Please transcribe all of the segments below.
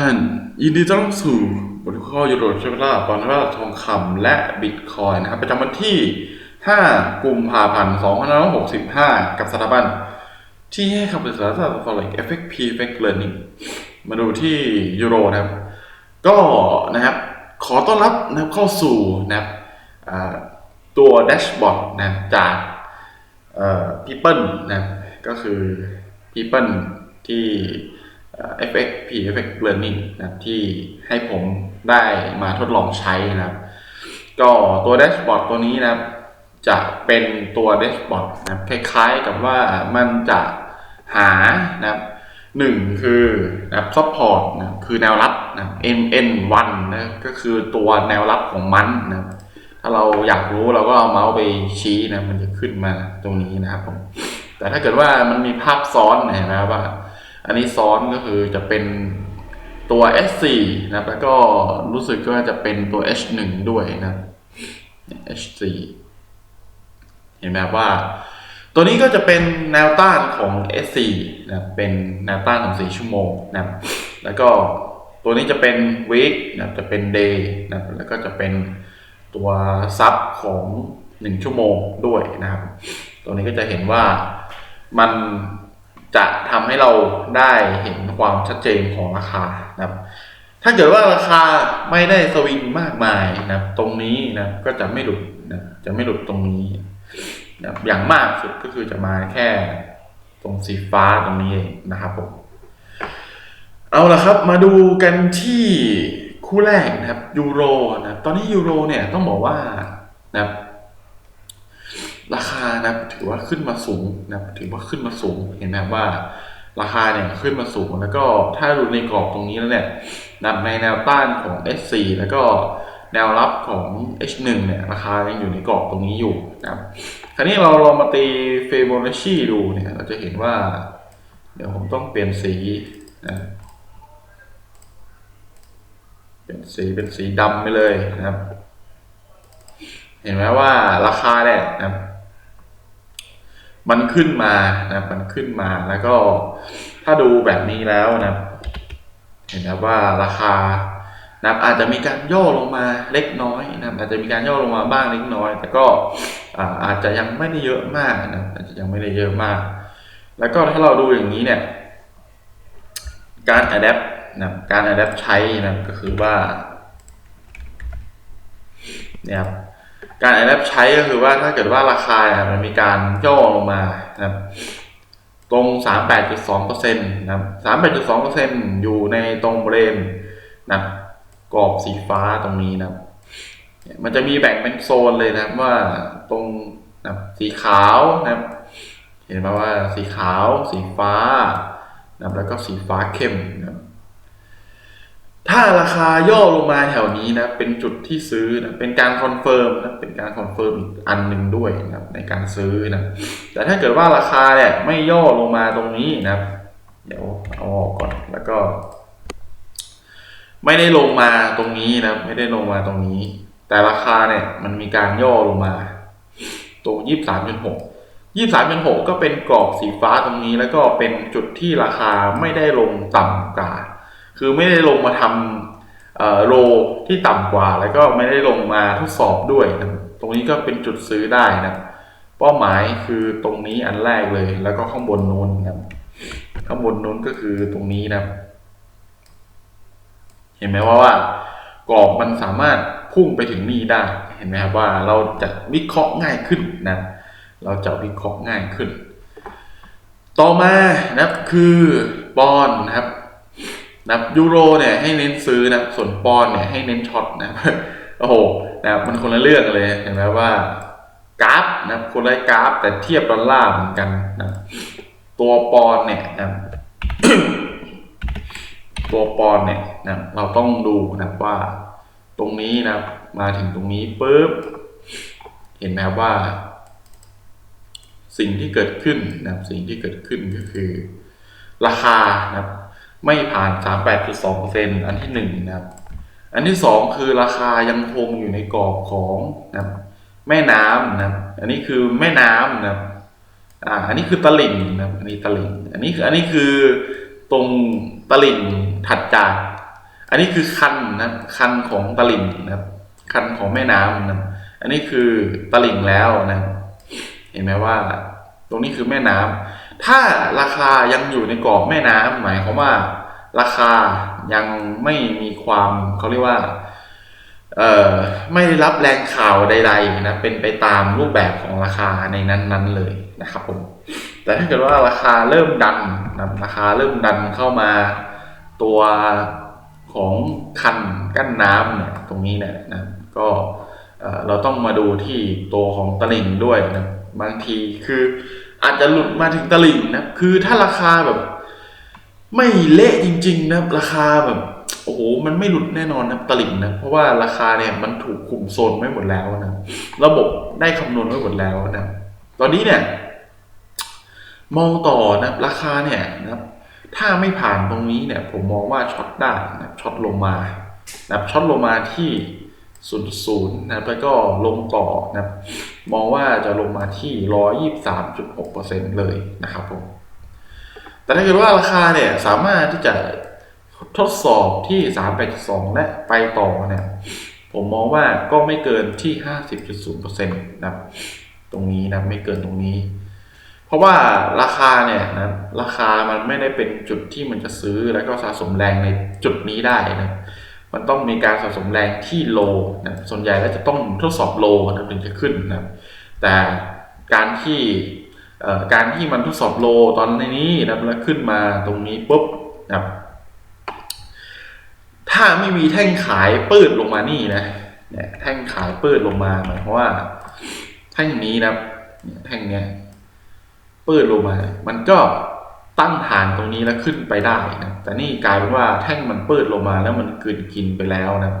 ท่าน ยินดีต้อนรับสู่บทข้อยูโรใช้เวลาปอนด์ว่าทองคำและบิตคอยนะครับ ประจำวันที่ 5 กุมภาพันธ์ 2565 กับสถาบัน ที่ให้คำปรึกษาศาสตร์ forex effect p effect learning มาดูที่ยูโรนะครับ ก็นะครับ ขอต้อนรับนะครับเข้าสู่นะครับตัวแดชบอร์ดนะจากเอ่อ People นะก็คือ People ที่ FX P FX Learning นะครับที่ให้ผมได้มาทดลองใช้นะครับ ก็ตัวแดชบอร์ดตัวนี้นะจะเป็นตัวแดชบอร์ดนะคล้ายๆกับว่ามันจะหานะหนึ่งคือนะซับซัพพอร์ตนะคือแนวรับนะ MN1 นะก็คือตัวแนวรับของมันนะถ้าเราอยากรู้เราก็เอาเมาส์ไปชี้นะมันจะขึ้นมาตรงนี้นะครับผมแต่ถ้าเกิดว่ามันมีภาพซ้อนนไหมครับว่า อันนี้ซ้อนก็คือจะเป็นตัว S4 นะแล้วก็รู้สึกว่าจะเป็นตัว H1 ด้วยนะ H4 เห็นไหมว่า ตัวนี้ก็จะเป็นแนวต้านของ S4 นะเป็นแนวต้านของ 4 ชั่วโมงนะแล้วก็ตัวนี้จะเป็น week นะจะเป็น day นะแล้วก็จะเป็นตัวซับของ 1 ชั่วโมงด้วยนะครับ ตัวนี้ก็จะเห็นว่ามัน จะทำให้เราได้เห็นความชัดเจนของราคานะครับ ถ้าเกิดว่าราคาไม่ได้สวิงมากมายนะครับ ตรงนี้นะก็จะไม่หลุดนะจะไม่หลุดตรงนี้นะอย่างมากสุดก็คือจะมาแค่ตรงสีฟ้าตรงนี้เองนะครับผมเอาละครับมาดูกันที่คู่แรกนะครับยูโรนะครับตอนนี้ยูโรเนี่ยต้องบอกว่านะครับ ราคานะถือว่าขึ้นมาสูงนะถือว่าขึ้นมาสูงเห็นไหมว่า ราคาเนี่ยขึ้นมาสูงแล้วก็ถ้าดูในกรอบตรงนี้แล้วเนี่ยนะในแนวต้านของ S4 แล้วก็แนวรับของ H1 เนี่ยราคายังอยู่ในกรอบตรงนี้อยู่นะครับคราวนี้เราลองมาตีเฟโบนัชชีดูเนี่ยเราจะเห็นว่า เดี๋ยวผมต้องเปลี่ยนสีนะเปลี่ยนสีเป็นสีดำไปเลยนะครับ เห็นไหมว่าราคาเนี่ยนะครับ มันขึ้นมานะมันขึ้นมาแล้วก็ถ้าดูแบบนี้แล้วนะเห็นนะว่าราคานับอาจจะมีการย่อลงมาเล็กน้อยนะอาจจะมีการย่อลงมาบ้างเล็กน้อย แต่ก็อาจจะยังไม่ได้เยอะมากนะอาจจะยังไม่ได้เยอะมาก แล้วก็ถ้าเราดูอย่างนี้เนี่ยการ adapt นะการ adapt ใช้นะก็คือว่าเนี่ยครับ การ adapt ใช้ก็คือว่าถ้าเกิดว่าราคาเนี่ยมันมีการย่อลงมานะครับตรง 38.2%นะครับ38.2%อยู่ในตรงบริเวณนะครับกรอบสีฟ้าตรงนี้นะครับ มันจะมีแบ่งเป็นโซนเลยนะว่าตรงนะสีขาวนะครับ เห็นไหมว่าสีขาว สีฟ้านะครับแล้วก็สีฟ้าเข้มนะครับ ถ้าราคาย่อลงมาแถวนี้นะ เป็นจุดที่ซื้อนะเป็นการคอนเฟิร์มนะเป็นการคอนเฟิร์มอีกอันหนึ่งด้วยนะครับ ในการซื้อนะแต่ถ้าเกิดว่าราคาเนี่ยไม่ย่อลงมาตรงนี้นะเดี๋ยวเอาออกก่อนแล้วก็ ไม่ได้ลงมาตรงนี้นะไม่ได้ลงมาตรงนี้ แต่ราคาเนี่ย มันมีการย่อลงมาตรงยี่สามจุดหกยี่สามจุดหกก็เป็นกรอบสีฟ้าตรงนี้ แล้วก็เป็นจุดที่ราคาไม่ได้ลงต่ำกว่า คือไม่ได้ลงมาทำโลที่ต่ำกว่า แล้วก็ไม่ได้ลงมาทดสอบด้วยนะตรงนี้ก็เป็นจุดซื้อได้นะเป้าหมายคือตรงนี้อันแรกเลย แล้วก็ข้างบนนู้นนะข้างบนนู้นก็คือตรงนี้นะเห็นไหมว่าว่ากรอบมันสามารถพุ่งไปถึงนี่ได้ เห็นไหมครับว่าเราจะวิเคราะห์ง่ายขึ้นนะ เราจะวิเคราะห์ง่ายขึ้น ต่อมานะครับคือปอนด์นะครับ นะครับยูโรเนี่ยให้เน้นซื้อนะส่วนปอนเนี่ยให้เน้นช็อตนะโอ้โหนะมันคนละเรื่องเลยเห็นไหมว่ากราฟนะคนละกราฟ แต่เทียบดอลลาร์เหมือนกันนะตัวปอนเนี่ยนะตัวปอนเนี่ยนะเราต้องดูนะว่าตรงนี้นะมาถึงตรงนี้ปุ๊บเห็นไหมว่า สิ่งที่เกิดขึ้นนะสิ่งที่เกิดขึ้นก็คือ ราคานะ ไม่ผ่าน 38.2%อันที่หนึ่งนะครับ อันที่สองคือราคายังคงอยู่ในกรอบของนะแม่น้ำนะอันนี้คือแม่น้ำนะอ่าอันนี้คือตลิ่งนะอันนี้ตลิ่งอันนี้คืออันนี้คือตรงตลิ่งถัดจาก อันนี้คือคันนะคันของตลิ่งนะคันของแม่น้ำนะอันนี้คือตลิ่งแล้วนะเห็นไหมว่า ตรงนี้คือแม่น้ำ ถ้าราคายังอยู่ในกรอบแม่น้ำหมายความว่า ราคายังไม่มีความเขาเรียกว่าเอ่อไม่รับแรงข่าวใดๆนะเป็นไปตามรูปแบบของราคาในนั้นๆเลยนะครับผมแต่ถ้าเกิดว่าราคาเริ่มดันนะราคาเริ่มดันเข้ามาตัวของคันกั้นน้ำเนี่ยตรงนี้เนี่ยนะก็เอ่อเราต้องมาดูที่ตัวของตลิ่งด้วยนะบางทีคือ อาจจะหลุดมาถึงตลิ่งนะคือถ้าราคาแบบ ไม่เละจริง ๆ นะราคาแบบโอ้โหมันไม่หลุดแน่นอนนะตลิ่งนะเพราะว่าราคาเนี่ยมันถูกคุมโซนไว้หมดแล้วนะระบบได้คำนวณไว้หมดแล้วนะตอนนี้เนี่ย มองต่อนะราคาเนี่ยนะถ้าไม่ผ่านตรงนี้เนี่ย ผมมองว่าช็อตได้นะช็อตลงมานะช็อตลงมาที่ศูนย์ศูนย์นะแล้วก็ลงต่อนะ มองว่าจะลงมาที่ร้อยี่สามจุดหกเปอร์เซ็นเลยนะครับผม แต่ถ้าเกิดว่าราคาเนี่ยสามารถที่จะทดสอบที่ 3 8 2 และไปต่อเนี่ย ผมมองว่าก็ไม่เกินที่ 50.0%นะครับตรงนี้นะไม่เกินตรงนี้ เพราะว่าราคาเนี่ยนะราคามันไม่ได้เป็นจุดที่มันจะซื้อแล้วก็สะสมแรงในจุดนี้ได้นะ มันต้องมีการสะสมแรงที่โลนะส่วนใหญ่แล้วจะต้องทดสอบโลนะถึงจะขึ้นนะแต่การที่เอ่อการที่มันทดสอบโลตอนในนี้นะแล้วขึ้นมาตรงนี้ปุ๊บนะครับถ้าไม่มีแท่งขายปืดลงมานี่นะเนี่ยแท่งขายปืดลงมาหมายความว่าแท่งนี้นะแท่งเนี้ยปืดลงมา มันก็ ตั้งฐานตรงนี้แล้วขึ้นไปได้นะแต่นี่กลายเป็นว่าแท่งมันเปืดลงมาแล้วมันกลืนกินไปแล้วนะ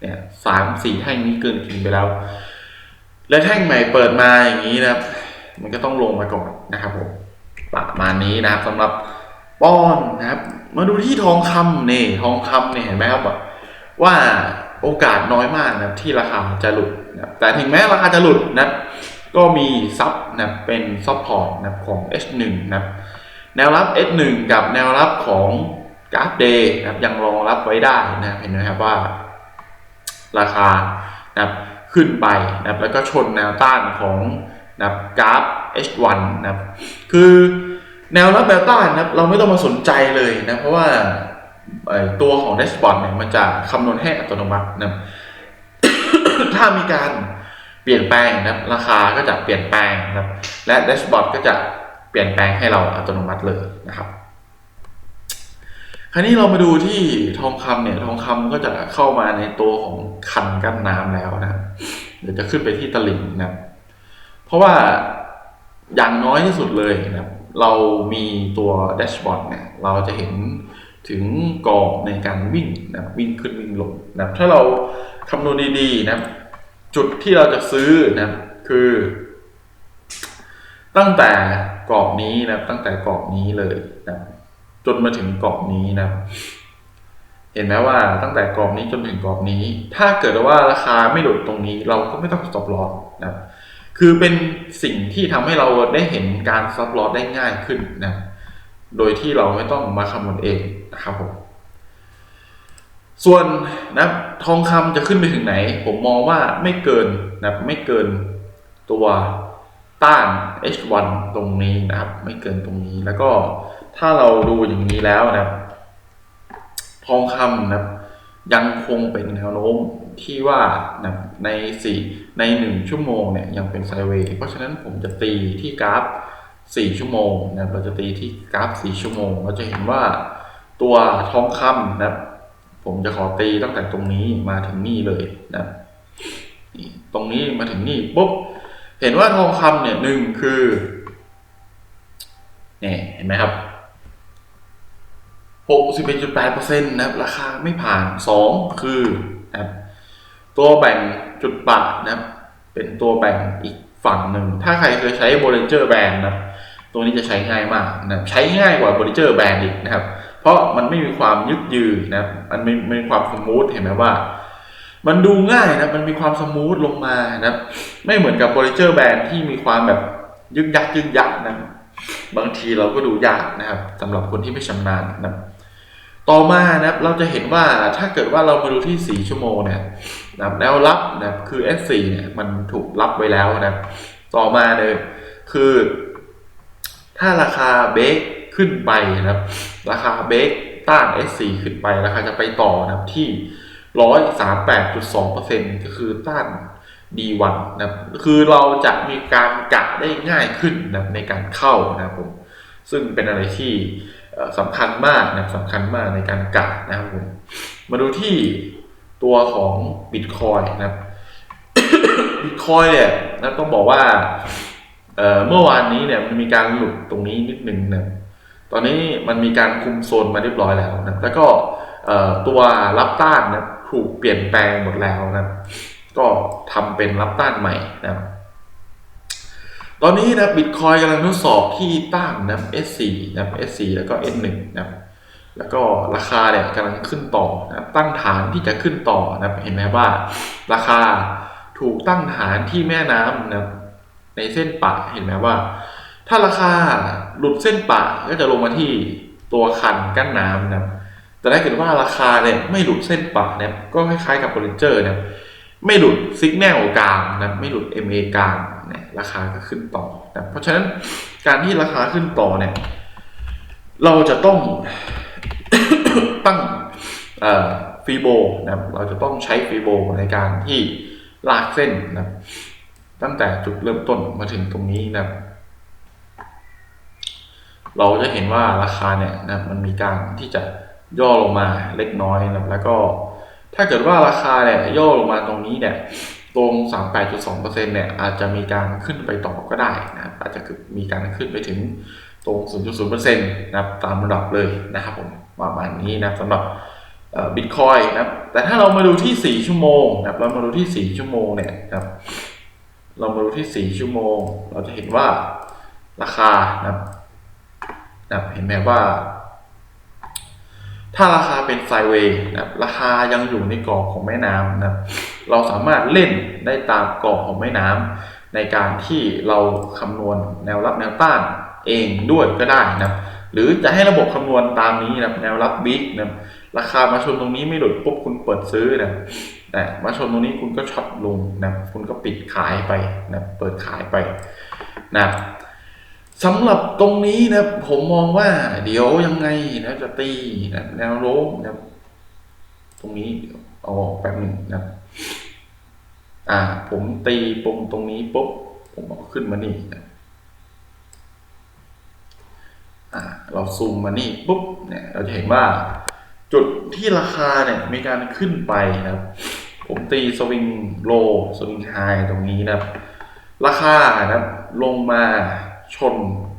เนี่ยสามสี่แท่งนี้กลืนกินไปแล้ว และแท่งใหม่เปิดมาอย่างนี้นะมันก็ต้องลงมาก่อนนะครับผมประมาณนี้นะครับสำหรับป้อนนะครับ มาดูที่ทองคำเนี่ยทองคำเนี่ยเห็นไหมครับว่าโอกาสน้อยมากนะที่ราคาจะหลุดนะแต่ถึงแม้ราคาจะหลุดนะก็มีซับนะเป็นซับพอร์ตนะของ H1 นะครับ แนวรับ S1 กับแนวรับของกราฟเดย์นะครับยังรองรับไว้ได้นะครับเห็นไหมครับว่า ราคานะครับขึ้นไปนะครับแล้วก็ชนแนวต้านของนะครับกราฟ H1 นะครับคือแนวรับแนวต้านนะครับเราไม่ต้องมาสนใจเลยนะเพราะว่าตัวของแดชบอร์ดเนี่ยมันจะคำนวณให้อัตโนมัตินะถ้ามีการเปลี่ยนแปลงนะราคาก็จะเปลี่ยนแปลงนะและแดชบอร์ดก็จะ ปลี่ยนแปลงให้เราอัตโนมัติเลยนะครับคราวนี้เรามาดูที่ทองคำเนี่ยทองคำก็จะเข้ามาในตัวของคันกั้นน้ำแล้วนะ เดี๋ยวจะขึ้นไปที่ตลิ่งนะเพราะว่าอย่างน้อยที่สุดเลยนะเรามีตัวแดชบอร์ดเนี่ยเราจะเห็นถึงกรอบในการวิ่งนะวิ่งขึ้นวิ่งลงนะถ้าเราคำนวณดีๆนะจุดที่เราจะซื้อนะคือ ตั้งแต่ กรอบนี้นะครับตั้งแต่กรอบนี้เลยนะครับจนมาถึงกรอบนี้นะครับเห็นไหมว่าตั้งแต่กรอบนี้จนถึงกรอบนี้ ถ้าเกิดว่าราคาไม่หลุดตรงนี้ เราก็ไม่ต้อง stop loss นะครับคือเป็นสิ่งที่ทำให้เราได้เห็นการ stop loss ได้ง่ายขึ้นนะ โดยที่เราไม่ต้องมาคำนวณเองนะครับผม ส่วนนะทองคำจะขึ้นไปถึงไหน ผมมองว่าไม่เกินนะไม่เกินตัว ต้าน H1 ตรงนี้นะครับ ไม่เกินตรงนี้แล้วก็ถ้าเราดูอย่างนี้แล้วนะครับ ทองคำนะครับ ยังคงเป็นแนวโน้มที่ว่านะในสี่ในหนึ่งชั่วโมงเนี่ยยังเป็นไซเวย์เพราะฉะนั้นผมจะตีที่กราฟสี่ชั่วโมงนะครับเราจะตีที่กราฟสี่ชั่วโมง เราจะเห็นว่าตัวทองคำนะครับ ผมจะขอตีตั้งแต่ตรงนี้มาถึงนี่เลยนะตรงนี้มาถึงนี่ปุ๊บ เห็นว่าทองคำเนี่ยหนึ่งคือเนี่ยเห็นไหมครับ61.8%นะครับ ราคาไม่ผ่าน 2 คือนะครับตัวแบ่งจุดปัดนะครับ เป็นตัวแบ่งอีกฝั่งหนึ่ง ถ้าใครเคยใช้ Bollinger Band นะครับ ตัวนี้จะใช้ง่ายมากนะครับใช้ง่ายกว่า Bollinger Band อีกนะครับ เพราะมันไม่มีความยึดยืนนะครับ มันไม่ไม่มีความสมูทเห็นไหมว่า มันดูง่ายนะมันมีความสมูทลงมานะไม่เหมือนกับ Bollinger Band ที่มีความแบบยึกยักยึกยักนะบางทีเราก็ดูยากนะครับสำหรับคนที่ไม่ชำนาญนะต่อมานะครับเราจะเห็นว่าถ้าเกิดว่าเรามาดูที่ 4 ชั่วโมงเนี่ยนะครับแนวรับนะคือ S4 เนี่ยมันถูกรับไว้แล้วนะต่อมาเลยคือ ถ้าราคาเบรกขึ้นไปนะครับ ราคาเบรกต้าน S4 ขึ้นไปราคาจะไปต่อนะค รับที่138.2%ก็คือต้าน D1 นะครับคือเราจะมีการกะได้ง่ายขึ้นนะในการเข้านะครับผม ซึ่งเป็นอะไรที่สำคัญมากนะสำคัญมากในการกะนะครับผม มาดูที่ตัวของ Bitcoin นะครับ Bitcoin เนี่ยนะต้องบอกว่าเเมื่อวานนี้เนี่ยมันมีการหลุดตรงนี้นิดนึงนะตอนนี้มันมีการคุมโซนมาเรียบร้อยแล้วนะแล้วก็ตัวรับต้านนะ ถูกเปลี่ยนแปลงหมดแล้วนะก็ทำเป็นรับต้านใหม่นะตอนนี้นะบิตคอยกำลังทดสอบที่ต้านนะ S4 นะ S4 แล้วก็ S1 นะแล้วก็ราคาเนี่ยกำลังขึ้นต่อนะตั้งฐานที่จะขึ้นต่อนะเห็นไหมว่า ราคาถูกตั้งฐานที่แม่น้ำนะในเส้นปะเห็นไหมว่า ถ้าราคาหลุดเส้นปะก็จะลงมาที่ตัวคันกั้นน้ำนะ แต่ถ้าเกิดว่าราคาเนี่ยไม่หลุดเส้นปะเนี่ยก็คล้ายๆกับบริเจอร์นะครับไม่หลุดซิกแนลกลางนะไม่หลุด MA กลางเนี่ยราคาก็ขึ้นต่อนะเพราะฉะนั้นการที่ราคาขึ้นต่อเนี่ยเราจะต้องตั้งฟีโบนะครับเราจะต้องใช้ฟีโบในการที่ลากเส้นนะครับตั้งแต่จุดเริ่มต้นมาถึงตรงนี้นะครับเราจะเห็นว่าราคาเนี่ยนะครับมันมีการที่จะ ย่อลงมาเล็กน้อยนะครับแล้วก็ถ้าเกิดว่าราคาเนี่ยย่อลงมาตรงนี้เนี่ยตรง 38.2%เนี่ยอาจจะมีการขึ้นไปต่อก็ได้นะครับอาจจะมีการขึ้นไปถึงตรง 0.0%นะครับตามระดับเลยนะครับผมประมาณนี้นะสำหรับบิตคอยนะครับแต่ถ้าเรามาดูที่ 4 ชั่วโมงนะครับเรามาดูที่ 4 ชั่วโมงเนี่ยนะครับเรามาดูที่ 4 ชั่วโมง เราจะเห็นว่าราคานะครับนะเห็นไหมว่า ถ้าราคาเป็นไซเวย์นะครับราคายังอยู่ในกรอบของแม่น้ำนะครับเราสามารถเล่นได้ตามกรอบของแม่น้ำในการที่เราคำนวณแนวรับแนวต้านเองด้วยก็ได้นะครับหรือจะให้ระบบคำนวณตามนี้นะครับแนวรับบิ๊กนะครับราคามาชนตรงนี้ไม่หลุดปุ๊บคุณเปิดซื้อนะแต่มาชนตรงนี้คุณก็ช็อตลงนะครับคุณก็ปิดขายไปนะเปิดขายไปนะครับ สำหรับตรงนี้นะผมมองว่า เดี๋ยวยังไงนะจะตีนะแนวโน้มนะตรงนี้เอาออกแป๊บหนึ่งนะอ่า ผมตีปงตรงนี้ปุ๊บผมเอาขึ้นมานี่นะอ่า เราซูมมานี่ปุ๊บเนี่ย เราจะเห็นว่า จุดที่ราคาเนี่ย มีการขึ้นไปนะผมตีสวิงโลสวิงไฮตรงนี้นะราคานะลงมา ชน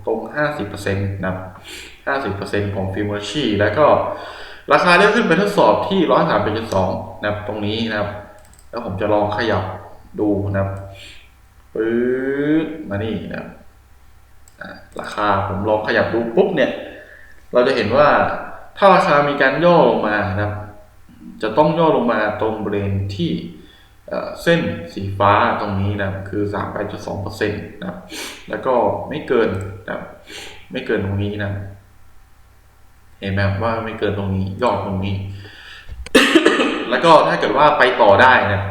ตรง 50%นะครับ50%ของฟิโบนัชชีแล้วก็ราคาได้ขึ้นไปทดสอบที่ 131.2นะครับตรงนี้นะครับ แล้วผมจะลองขยับดูนะครับปื๊ดมานี่นะครับราคาผมลองขยับดูปุ๊บเนี่ย เราจะเห็นว่าถ้าราคามีการย่อลงมานะครับ จะต้องย่อลงมาตรงบริเวณที่ เส้นสีฟ้าตรงนี้นะคือ 38.2%นะครับแล้วก็ไม่เกินนะไม่เกินตรงนี้นะเห็นไหมว่าไม่เกินตรงนี้ยอดตรงนี้ แล้วก็ถ้าเกิดว่าไปต่อได้นะ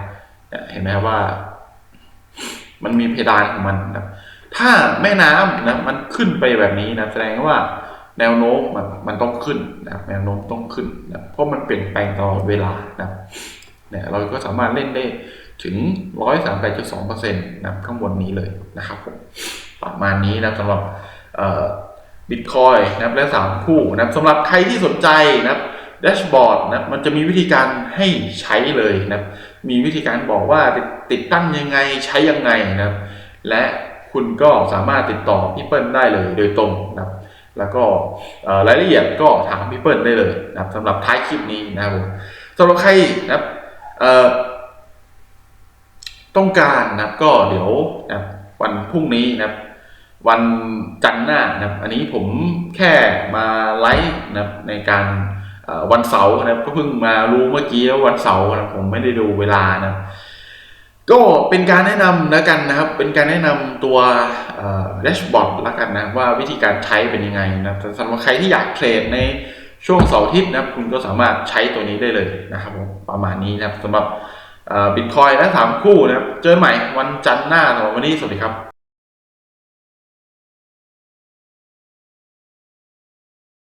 เห็นไหมว่า มันมีเพดานของมันนะถ้าแม่น้ำนะมันขึ้นไปแบบนี้นะแสดงว่าแนวโน้มมันมันต้องขึ้นนะแนวโน้มต้องขึ้นนะเพราะมันเปลี่ยนแปลงตลอดเวลานะ เนี่ยเราก็สามารถเล่นได้ถึง 138.2%นะข้างบนนี้เลยนะครับผมประมาณนี้นะสำหรับบิตคอยนะครับและ 3 คู่นะครับสำหรับใครที่สนใจนะครับแดชบอร์ดนะมันจะมีวิธีการให้ใช้เลยนะครับมีวิธีการบอกว่าติดตั้งยังไงใช้ยังไงนะครับ และคุณก็สามารถติดต่อพี่เปิ้ลได้เลยโดยตรงนะครับ แล้วก็รายละเอียดก็ถามพี่เปิ้ลได้เลยนะครับสำหรับท้ายคลิปนี้นะครับผมสำหรับใครนะครับ ต้องการนะครับ ก็เดี๋ยวนะวันพรุ่งนี้นะครับ วันจันทร์หน้านะครับ อันนี้ผมแค่มาไลฟ์นะครับในการวันเสาร์นะครับก็เพิ่งมารู้เมื่อกี้ว่าวันเสาร์นะผมไม่ได้ดูเวลานะก็เป็นการแนะนำแล้วกันนะครับ เป็นการแนะนำตัวแดชบอร์ดแล้วกันนะว่าวิธีการใช้เป็นยังไงนะสำหรับใครที่อยากเทรดใน ช่วงเสาร์อาทิตย์นะครับคุณก็สามารถใช้ตัวนี้ได้เลยนะครับผมประมาณนี้นะครับสำหรับบิตคอยและสามคู่นะครับ เจอใหม่วันจันทร์หน้าสำหรับวันนี้สวัสดีครับ